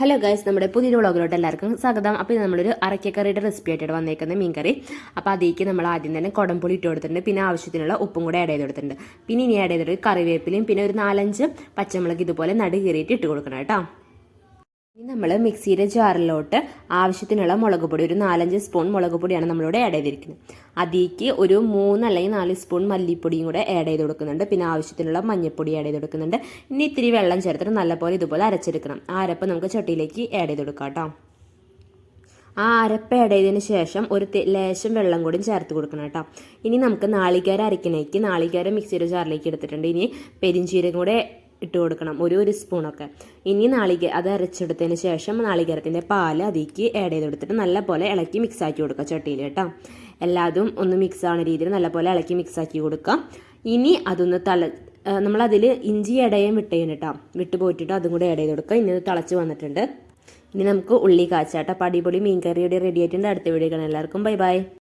Hello guys നമ്മുടെ പുതിയ വ്ളോഗിലോട്ട് എല്ലാവർക്കും സ്വാഗതം. അപ്പോൾ ഇത് നമ്മളൊരു അരക്കക്കറിയുടെ റെസിപ്പി ആയിട്ടാണ് വന്നേക്കുന്നത് മീൻകറി. അപ്പോൾ അതിലേക്ക് നമ്മൾ ആദ്യം തന്നെ കുടംപുളി ഇട്ട് കൊടുത്തിട്ടുണ്ട് പിന്നെ ആവശ്യത്തിനുള്ള ഉപ്പും കൂടെ ആഡ് ചെയ്ത് കൊടുത്തിട്ടുണ്ട്. പിന്നെ ഇനി ആഡ് ചെയ്തിട്ട് കറിവേപ്പിലയും പിന്നെ ഒരു നാലഞ്ച് പച്ചമുളക് ഇതുപോലെ നടുകീറിയിട്ട് ഇട്ട് കൊടുക്കണം കേട്ടോ. ഇനി നമ്മൾ മിക്സിയുടെ ജാറിലോട്ട് ആവശ്യത്തിനുള്ള മുളക് പൊടി ഒരു നാലഞ്ച് സ്പൂൺ മുളക് പൊടിയാണ് നമ്മളിവിടെ ആഡ് ചെയ്തിരിക്കുന്നത്. അതിലേക്ക് ഒരു മൂന്ന് അല്ലെങ്കിൽ നാല് സ്പൂൺ മല്ലിപ്പൊടിയും കൂടെ ആഡ് ചെയ്ത് കൊടുക്കുന്നുണ്ട്. പിന്നെ ആവശ്യത്തിനുള്ള മഞ്ഞൾപ്പൊടി ആഡ് ചെയ്ത് കൊടുക്കുന്നുണ്ട്. ഇനി ഇത്തിരി വെള്ളം ചേർത്തിട്ട് നല്ലപോലെ ഇതുപോലെ അരച്ചെടുക്കണം. ആ അരപ്പ് നമുക്ക് ചട്ടിയിലേക്ക് ആഡ് ചെയ്ത് കൊടുക്കാം കേട്ടോ. ആ അരപ്പ് ആഡ് ചെയ്തതിന് ശേഷം ഒരു ലേശം വെള്ളം കൂടി ചേർത്ത് കൊടുക്കണം കേട്ടോ. ഇനി നമുക്ക് നാളികേര അരക്കണേക്ക് നാളികേരം മിക്സിയുടെ ജാറിലേക്ക് എടുത്തിട്ടുണ്ട്. ഇനി പെരിഞ്ചീരകം കൂടെ ഇട്ട് കൊടുക്കണം ഒരു ഒരു സ്പൂണൊക്കെ. ഇനി നാളിക അത് അരച്ചെടുത്തതിന് ശേഷം നാളികേരത്തിന്റെ പാൽ അതിലേക്ക് ആഡ് ചെയ്ത് കൊടുത്തിട്ട് നല്ലപോലെ ഇളക്കി മിക്സ് ആക്കി കൊടുക്കുക ചട്ടിയിൽ കേട്ടോ. എല്ലാതും ഒന്ന് മിക്സ് ആവുന്ന രീതിയിൽ നല്ലപോലെ ഇളക്കി മിക്സ് ആക്കി കൊടുക്കുക. ഇനി അതൊന്ന് തള നമ്മളതിൽ ഇഞ്ചി ഇടയും വിട്ടേന് കേട്ടോ. വിട്ട് പോയിട്ടിട്ട് അതും കൂടെ ആഡ് ചെയ്ത് കൊടുക്കുക. ഇനി അത് തിളച്ച് വന്നിട്ടുണ്ട്. ഇനി നമുക്ക് ഉള്ളി കാച്ചാട്ടോ പടിപൊളി മീൻ കറിയുടെ റെഡി ആയിട്ടുണ്ട്. അടുത്ത വീഡിയോ കാണാൻ എല്ലാവർക്കും ബൈ ബൈ